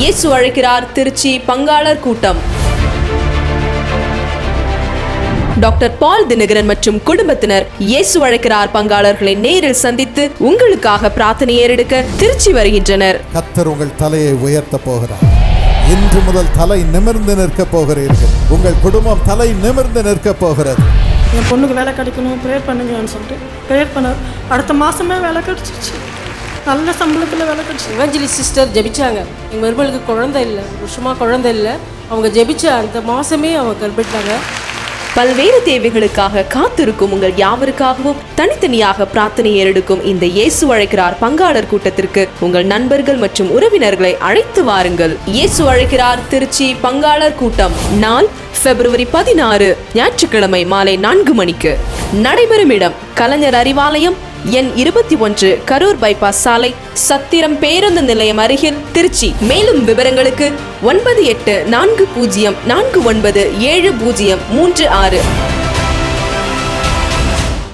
இயேசு அழைக்கிறார் திருச்சி பங்காளர் கூட்டம். டாக்டர் பால் தினகரன் மற்றும் குடும்பத்தினர் இயேசு அழைக்கிறார் பங்காளர்களை நேரில் சந்தித்து உங்களுக்காக பிரார்த்தனை ஏறெடுக்க திருச்சி வருகின்றனர். கத்தர் உங்கள் தலையை உயர்த்த போகிறார். இன்று முதல் தலை நிமிர்ந்து நிற்க போகிறீர்கள். உங்கள் குடும்பம் தலை நிமிர்ந்து நிற்க போகிறது. என் பொண்ணுக்கு வேலை கிடைக்கணும் ப்ரேயர் பண்ணுங்கன்னு சொல்லிட்டு ப்ரேயர் பண்ண அடுத்த மாதமே வேலை கிடச்சிச்சு நல்ல சம்பளத்தில் வேலை கிடைச்சி. இவஞ்சலி சிஸ்டர் ஜெபிச்சாங்க. எங்கள் மருமகளுக்கு குழந்தை இல்லை. வருஷமாக குழந்தை இல்லை. அவங்க ஜெபிச்ச அந்த மாதமே அவங்க கற்பிட்டாங்க பல்வேறு தேவைகளுக்காக காத்திருக்கும் உங்கள் யாவருக்காகவும் தனித்தனியாக பிரார்த்தனை ஏறெடுக்கும் இந்த இயேசு அழைக்கிறார் பங்காளர் கூட்டத்திற்கு உங்கள் நண்பர்கள் மற்றும் உறவினர்களை அழைத்து வாருங்கள். இயேசு அழைக்கிறார் திருச்சி பங்காளர் கூட்டம் நாள் பிப்ரவரி பதினாறு ஞாயிற்றுக்கிழமை மாலை நான்கு மணிக்கு. நடைபெறும் இடம் கலைஞர் அறிவாலயம் எண் இருபத்தி ஒன்று கரூர் பைபாஸ் சாலை சத்திரம் பேருந்து நிலையம் அருகில் திருச்சி. மேலும் விவரங்களுக்கு ஒன்பது எட்டு நான்கு பூஜ்ஜியம் நான்கு ஒன்பது ஏழு பூஜ்ஜியம் மூன்று ஆறு.